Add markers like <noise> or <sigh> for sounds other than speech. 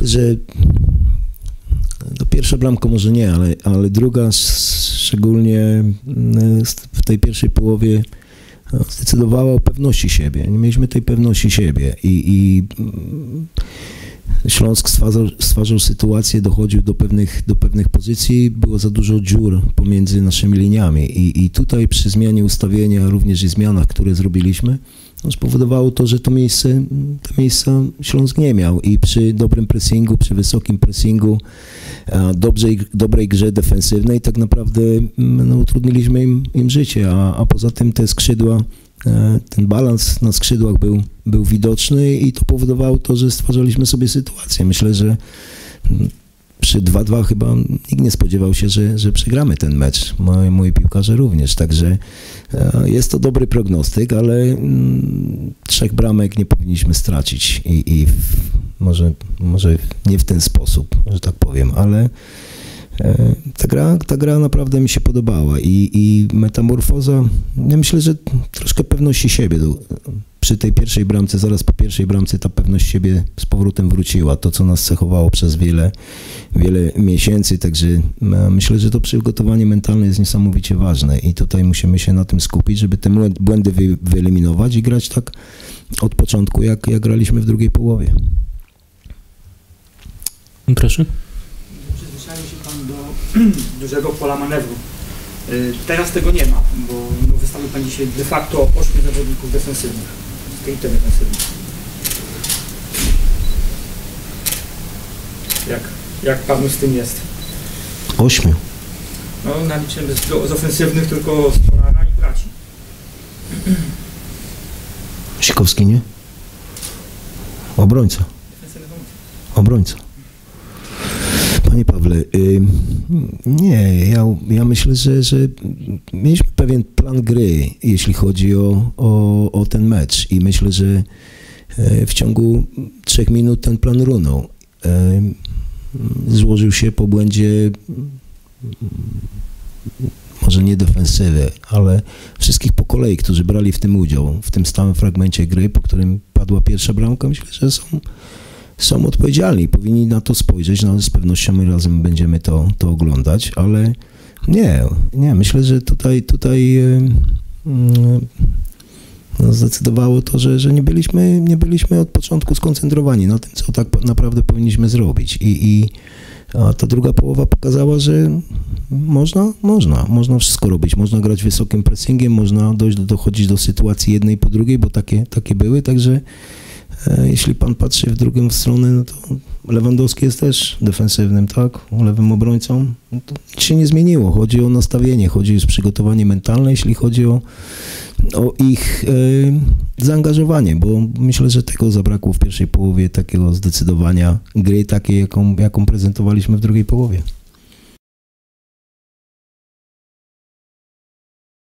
myślę, że no pierwsza bramka może nie, ale, ale druga szczególnie mm, w tej pierwszej połowie no, zdecydowała o pewności siebie. Nie mieliśmy tej pewności siebie i, i mm, Śląsk stwarzał, stwarzał sytuację, dochodził do pewnych, do pewnych pozycji, było za dużo dziur pomiędzy naszymi liniami i, i tutaj przy zmianie ustawienia, również i zmianach, które zrobiliśmy, spowodowało to, że to miejsce, to miejsca Śląsk nie miał i przy dobrym pressingu, przy wysokim pressingu, dobrej, dobrej grze defensywnej tak naprawdę mm, no, utrudniliśmy im, im życie, a, a poza tym te skrzydła E, ten balans na skrzydłach był, był widoczny i to powodowało to, że stwarzaliśmy sobie sytuację. Myślę, że przy 2-2 chyba nikt nie spodziewał się, że, że przegramy ten mecz. Moi, moi piłkarze również, także jest to dobry prognostyk, ale mm, trzech bramek nie powinniśmy stracić i, i w, może, może nie w ten sposób, że tak powiem, ale E, ta gra, ta gra naprawdę mi się podobała i, i metamorfoza, ja myślę, że troszkę pewności siebie przy tej pierwszej bramce, zaraz po pierwszej bramce ta pewność siebie z powrotem wróciła. To, co nas cechowało przez wiele, wiele miesięcy, także e, myślę, że to przygotowanie mentalne jest niesamowicie ważne i tutaj musimy się na tym skupić, żeby te błędy wy, wyeliminować i grać tak od początku, jak, jak graliśmy w drugiej połowie. Proszę do <clears throat> dużego pola manewru. Y, teraz tego nie ma, bo no, wystawił Pan dzisiaj de facto 8 zawodników defensywnych, stricte defensywnych. Jak, jak Panu z tym jest? Ośmiu. No, naliczymy z, z ofensywnych tylko Stolara i braci. Sikowski nie? Obrońca. Obrońca. Panie Pawle, nie, ja, ja myślę, że, że mieliśmy pewien plan gry, jeśli chodzi o, o, o ten mecz i myślę, że e, w ciągu trzech minut ten plan runął. Złożył się po błędzie może nie defensywy, ale wszystkich po kolei, którzy brali w tym udział, w tym stałym fragmencie gry, po którym padła pierwsza bramka, myślę, że są są odpowiedzialni, powinni na to spojrzeć, no z pewnością my razem będziemy to, to oglądać, ale nie, nie, myślę, że tutaj, tutaj no zdecydowało to, że, że nie, byliśmy, nie byliśmy od początku skoncentrowani na tym, co tak naprawdę powinniśmy zrobić. I, i a ta druga połowa pokazała, że można, można, można wszystko robić, można grać wysokim pressingiem, można dojść, dochodzić do sytuacji jednej po drugiej, bo takie, takie były, także jeśli pan patrzy w drugą stronę, no to Lewandowski jest też defensywnym, tak? Lewym obrońcą. No to nic się nie zmieniło. Chodzi o nastawienie, chodzi o przygotowanie mentalne, jeśli chodzi o, o ich e, zaangażowanie, bo myślę, że tego zabrakło w pierwszej połowie, takiego zdecydowania gry takiej, jaką, jaką prezentowaliśmy w drugiej połowie.